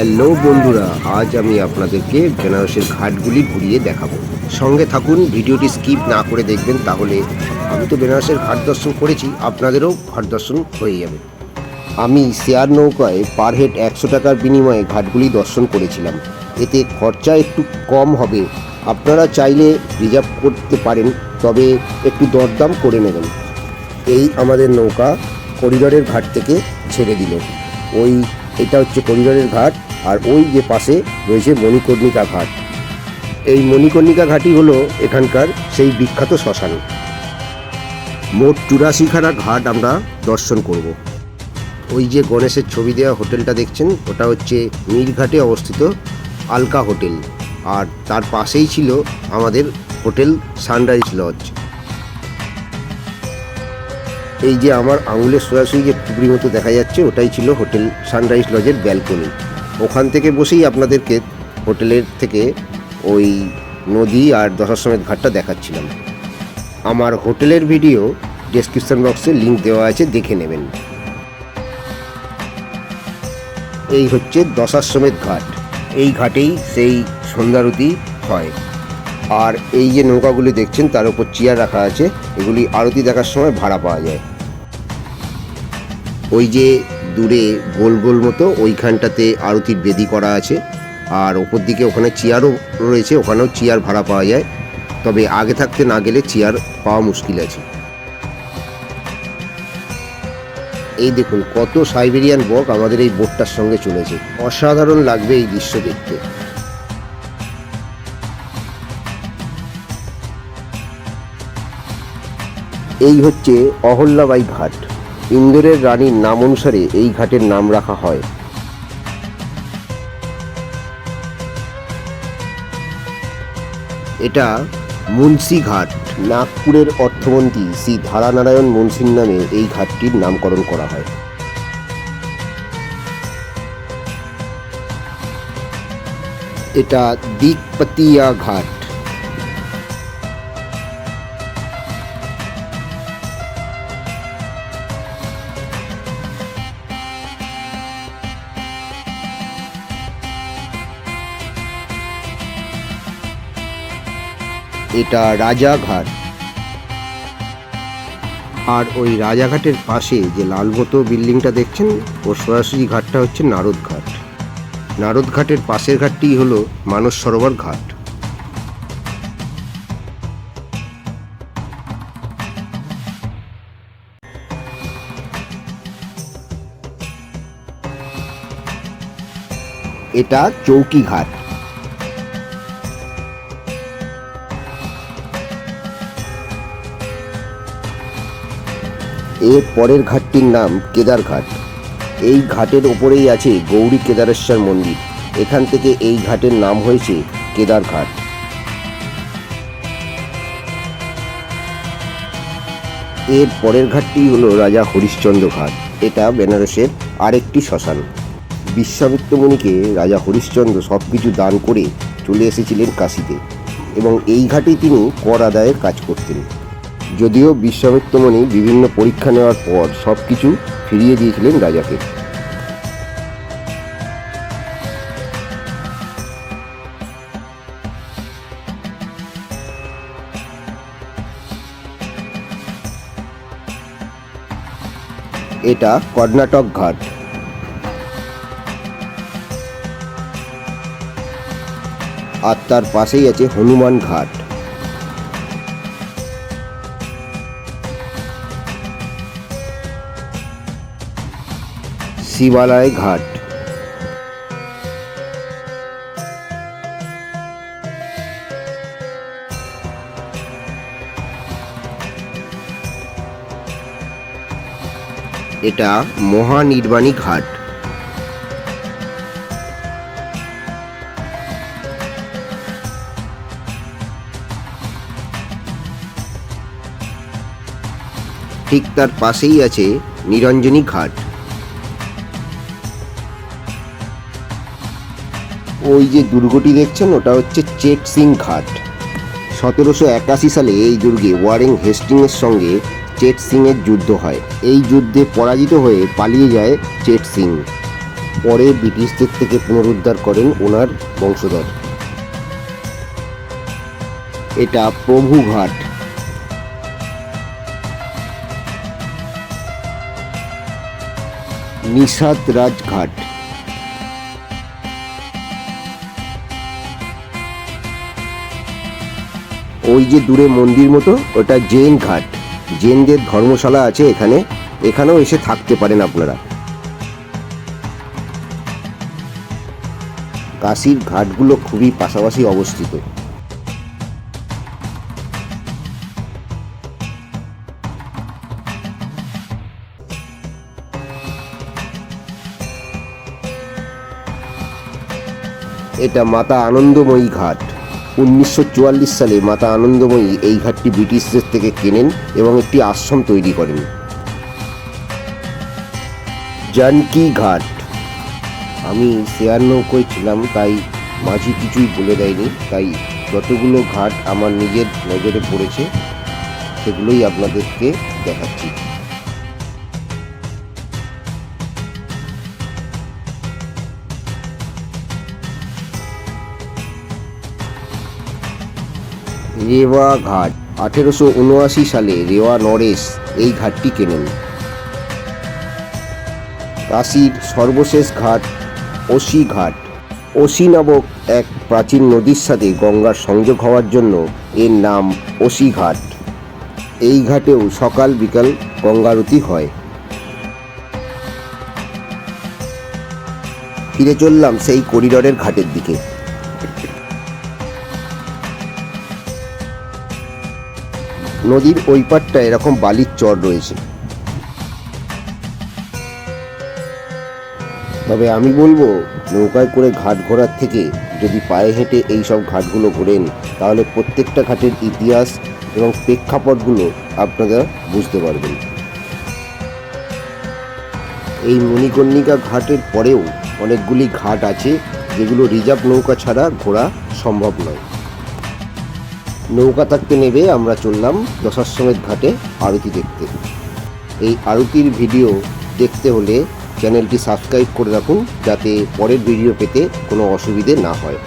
Hello বন্ধুরা, আজ আমি আপনাদেরকে বেনারসের ঘাটগুলি ঘুরিয়ে দেখাবো। সঙ্গে থাকুন, ভিডিওটি স্কিপ না করে দেখবেন, তাহলে আমি তো বেনারসের ঘাট দর্শন করেছি, আপনাদেরও ঘাট দর্শন হয়ে যাবে। আমি শেয়ার নৌকায় পার হেড একশো টাকার বিনিময়ে ঘাটগুলি দর্শন করেছিলাম। এতে খরচা একটু কম হবে। আপনারা চাইলে রিজার্ভ করতে পারেন, তবে একটু দরদাম করে নেবেন। এই আমাদের নৌকা করিডোরের ঘাট থেকে ছেড়ে দিল। ওই, এটা হচ্ছে করিডরের ঘাট। আর ওই যে পাশে রয়েছে মণিকর্ণিকা ঘাট। এই মণিকর্ণিকা ঘাটই হলো এখানকার সেই বিখ্যাত শ্মশান। মোট চুরাশিখানা ঘাট আমরা দর্শন করব। ওই যে গণেশের ছবি দেওয়া হোটেলটা দেখছেন, ওটা হচ্ছে নীলঘাটে অবস্থিত আলকা হোটেল। আর তার পাশেই ছিল আমাদের হোটেল সানরাইজ লজ। এই যে আমার আঙুলের সোজাসুজি যে টুকরি মতো দেখা যাচ্ছে, ওটাই ছিল হোটেল সানরাইজ লজের ব্যালকনি। ওখান থেকে বসেই আপনাদেরকে হোটেলের থেকে ওই নদী আর দশাশ্বমেধ ঘাটটা দেখাচ্ছিলাম। আমার হোটেলের ভিডিও ডেসক্রিপশন বক্সে লিঙ্ক দেওয়া আছে, দেখে নেবেন। এই হচ্ছে দশাশ্বমেধ ঘাট। এই ঘাটেই সেই সন্ধ্যারতি হয়। আর এই যে নৌকাগুলি দেখছেন, তার উপর চেয়ার রাখা আছে। এগুলি আরতি দেখার সময় ভাড়া পাওয়া যায়। ওই যে দূরে গোল গোল মতো ওইখানটাতে আরতির বেদি করা আছে। আর ওপর দিকে ওখানে চেয়ারও রয়েছে, ওখানেও চেয়ার ভাড়া পাওয়া যায়। তবে আগে থাকতে না গেলে চেয়ার পাওয়া মুশকিল আছে। এই দেখুন, কত সাইবেরিয়ান বক আমাদের এই বোটটার সঙ্গে চলেছে। অসাধারণ লাগবে এই দৃশ্য দেখতে। এই হচ্ছে অহল্যাবাই ঘাট। ইন্দোরের রানীর নাম অনুসারে এই ঘাটের নাম রাখা হয়। এটা মুন্সি ঘাট। নাগপুরের অর্থমন্ত্রী শ্রী ধারানারায়ণ মুন্সির নামে এই ঘাটটির নামকরণ করা হয়। এটা দিকপতিয়া ঘাট। এটা রাজাঘাট। আর ওই রাজাঘাটের পাশে যে লাল মতো বিল্ডিংটা দেখছেন ও সরাসরি ঘাটটা হচ্ছে নারদ ঘাট। নারদ ঘাটের পাশের ঘাটটি হলো মানস সরোবর ঘাট। এটা চৌকি ঘাট। এর পরের ঘাটটির নাম কেদার ঘাট এই ঘাটের ওপরেই আছে গৌরী কেদারেশ্বর মন্দির। এখান থেকে এই ঘাটের নাম হয়েছে কেদার ঘাট এর পরের ঘাটটি হলো রাজা হরিশ্চন্দ্র ঘাট। এটা বেনারসের আরেকটি শ্মশান। বিশ্বামিত্র মুনিকে রাজা হরিশ্চন্দ্র সব কিছু দান করে চলে এসেছিলেন কাশিতে এবং এই ঘাটেই তিনি কর আদায়ের কাজ করতেন। যদিও বিশ্বামিত্রমণি বিভিন্ন পরীক্ষা নেওয়ার পর সব কিছু ফিরিয়ে দিয়েছিলেন রাজাকে। এটা কর্ণাটক ঘাট। আর তার পাশেই আছে হনুমান ঘাট। শিবালয় ঘাট। এটা মহানির্বাণী ঘাট। ঠিক তার পাশেই আছে নিরঞ্জনী ঘাট। ওই যে দুর্গটি দেখছেন, ওটা হচ্ছে চেট সিং ঘাট। সতেরোশো একাশি সালে এই দুর্গে ওয়ারেং হেস্টিংয়ের সঙ্গে চেট সিংয়ের যুদ্ধ হয়। এই যুদ্ধে পরাজিত হয়ে পালিয়ে যায় চেট সিং। পরে ব্রিটিশদের থেকে পুনরুদ্ধার করেন ওনার বংশধর। এটা প্রভু ঘাট। নিষাদ রাজঘাট। ওই যে দূরে মন্দির মতো, ওটা জৈন ঘাট। জৈনদের ধর্মশালা আছে এখানে, এখানেও এসে থাকতে পারেন আপনারা। কাশির ঘাটগুলো খুবই পাশাপাশি অবস্থিত। এটা মাতা আনন্দময়ী ঘাট। উনিশশো চুয়াল্লিশ সালে মাতা আনন্দময়ী এই ঘাটটি ব্রিটিশদের থেকে কেনেন এবং একটি আশ্রম তৈরি করেন। জানকি ঘাট। আমি শেয়ার নৌকোয় ছিলাম, তাই মাঝি কিছুই বলে দেয়নি। তাই যতগুলো ঘাট আমার নিজের নজরে পড়েছে, সেগুলোই আপনাদেরকে দেখাচ্ছি। রেওয়া ঘাট। আঠেরোশো উনআশি সালে রেওয়া নরেশ এই ঘাটটি কেনেন। কাশির সর্বশেষ ঘাট ওসি ঘাট। ওসি নামক এক প্রাচীন নদীর সাথে গঙ্গার সংযোগ হওয়ার জন্য এর নাম ওসি ঘাট। এই ঘাটেও সকাল বিকাল গঙ্গারতি হয়। ফিরে চললাম সেই করিডরের ঘাটের দিকে। নদীর ওই পারটা এরকম বালির চর রয়েছে। তবে আমি বলব, নৌকায় করে ঘাট ঘোরার থেকে যদি পায়ে হেঁটে এই সব ঘাটগুলো ঘোরেন, তাহলে প্রত্যেকটা ঘাটের ইতিহাস এবং প্রেক্ষাপটগুলো আপনারা বুঝতে পারবেন। এই মণিকর্ণিকা ঘাটের পরেও অনেকগুলি ঘাট আছে, যেগুলো রিজার্ভ নৌকা ছাড়া ঘোরা সম্ভব নয়। নৌকা থাকতে নেবে, আমরা চললাম দশাশ্রমের ঘাটে আরতি দেখতে। এই আরতির ভিডিও দেখতে হলে চ্যানেলটি সাবস্ক্রাইব করে রাখুন, যাতে পরের ভিডিও পেতে কোনো অসুবিধে না হয়।